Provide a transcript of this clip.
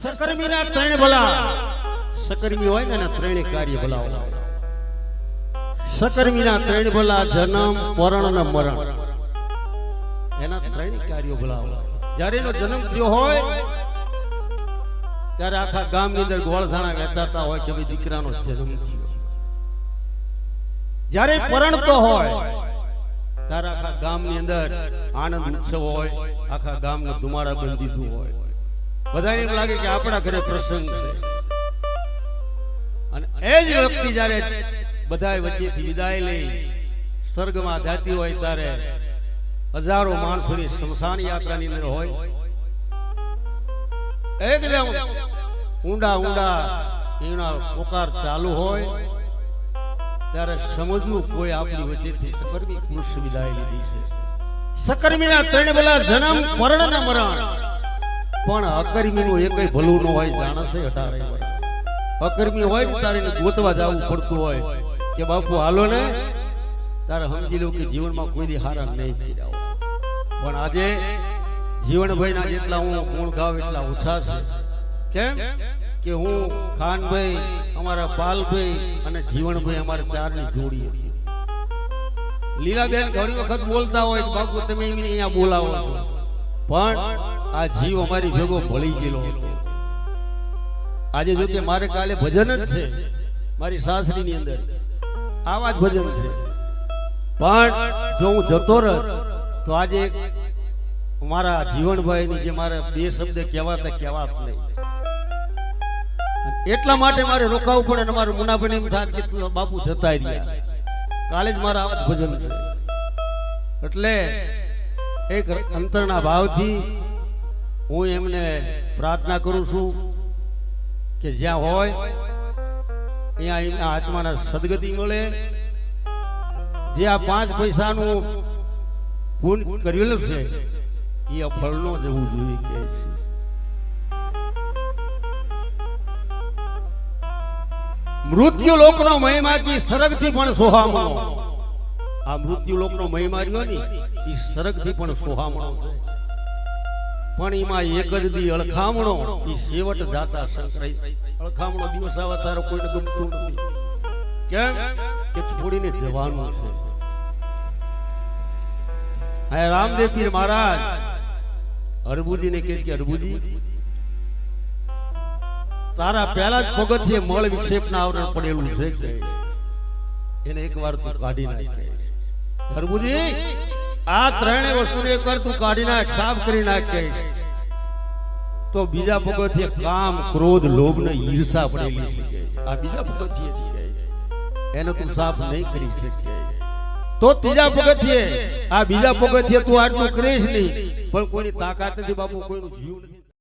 સકર્મીના ત્રણ ભલા સકર્મી હોય ને એના ત્રણે કાર્ય ભલા સકર્મીના ત્રણ ભલા જન્મ પરણ અને મરણ. એના ત્રણ કાર્યો ભલા જ્યારે એનો જન્મ થયો હોય, ત્યારે આખા ગામની અંદર ગોળધાણા વેચાતા હોય કે દીકરાનો જન્મ થયો. જ્યારે પરણતો હોય, ત્યારે આખા ગામની અંદર આનંદ ઉત્સવ હોય, આખા ગામને ધુમાડા બંધ દીધું હોય. બધાને એમ લાગે કે આપણા ઘરે પ્રસંગ છે. અને એ જ વ્યક્તિ જ્યારે બધા વચ્ચેથી વિદાય લઈ સ્વર્ગમાં જાતી હોય ત્યારે હજારો માણસોની સ્મશાન યાત્રાની અંદર હોય. એકદમ ઊંડા ઊંડા એના પોકાર ચાલુ હોય. ત્યારે સમજવું કોઈ આપણી વચ્ચેથી સકર્મી પુરુષ વિદાય લીધી છે. સકર્મીના ત્રણ બેલા જન્મ મરણ ને મરણ. પણ અકર્મીનું એકય ભલું ન હોય, જાણે છે અઢારે અકર્મી હોય ને તારે ગોતવા જવું પડતું હોય, કે બાપુ, હાલો ને, તારે સમજી લો કે જીવનમાં કોઈ દી હારા નહીં કર્યા. પણ આજે જીવનભાઈના જેટલા હું ગુણ ગાવ એટલા ઓછા છે. કેમ? કે હું ખાનભાઈ, અમારા પાલભાઈ અને જીવનભાઈ અમારા ચારની જોડી હતી. લીલાબેન ઘણી વખત બોલતા હોય, બાપુ, તમે અહીંયા બોલાવો છો. પણ આ જીવ અમારી ભેગો ભળી ગયેલો આજે જો મારે કાલે ભજન જ છે, મારી સાસરીની અંદર. આવા જ ભજન છે. પણ જો હું જતો રહ, તો આજે મારા જીવનભાઈની જે મારે બે શબ્દ કહેવાતા કહેવાત નહીં. એટલા માટે મારે રોકાવું પડે ને મારું મુનાભાઈ એમ થાય કે બાપુ જતા રહ્યા. કાલે જ મારા આવા જ ભજન છે. એટલે એક અંતરના ભાવથી હું એમને પ્રાર્થના કરું છું કે જ્યાં હોય, ત્યાં એમના આત્માના સદગતિ મળે. જે આ પાંચ પૈસાનું પૂન કરેલું છે, એ અફળનો જવું જોઈએ કે છે. મૃત્યુ લોકનો મહિમાથી સરગથી પણ સોહામણો આ મૃત્યુ લોકનો મહિમા રહ્યો ને એ સરગથી પણ સોહામણો છે. પણ એમાં એક જ દી અળખામણો એ સેવટ જાતા સંકરાઈ અળખામણો દિવસ આવે તારો કોઈને ગમતું નથી. કેમ? કે છોડીને જવાનું છે. હા રામદેવ પીર મહારાજ હરબુજીને કહે કે હરબુજી તારા પહેલા જ પગથિયે મળ વિક્ષેપના આવરણ પડેલું છે એને એકવાર તું કાઢી નાખે. હરબુજી આ ત્રણેય વસ્તુ એકવાર તું કાઢી નાખ, સાફ કરી નાખ તો બીજા પગથિયે કામ, ક્રોધ, લોભ ને ઈર્ષા પડેલી છે આ બીજા એનો એને તું સાફ નહીં કરી શકે તો ત્રીજા પગથિયે, આ બીજા પગથિયે તું આટલું કરીશ નહીં. પણ કોઈની તાકાત નથી બાપુ, કોઈનું જીવ નથી.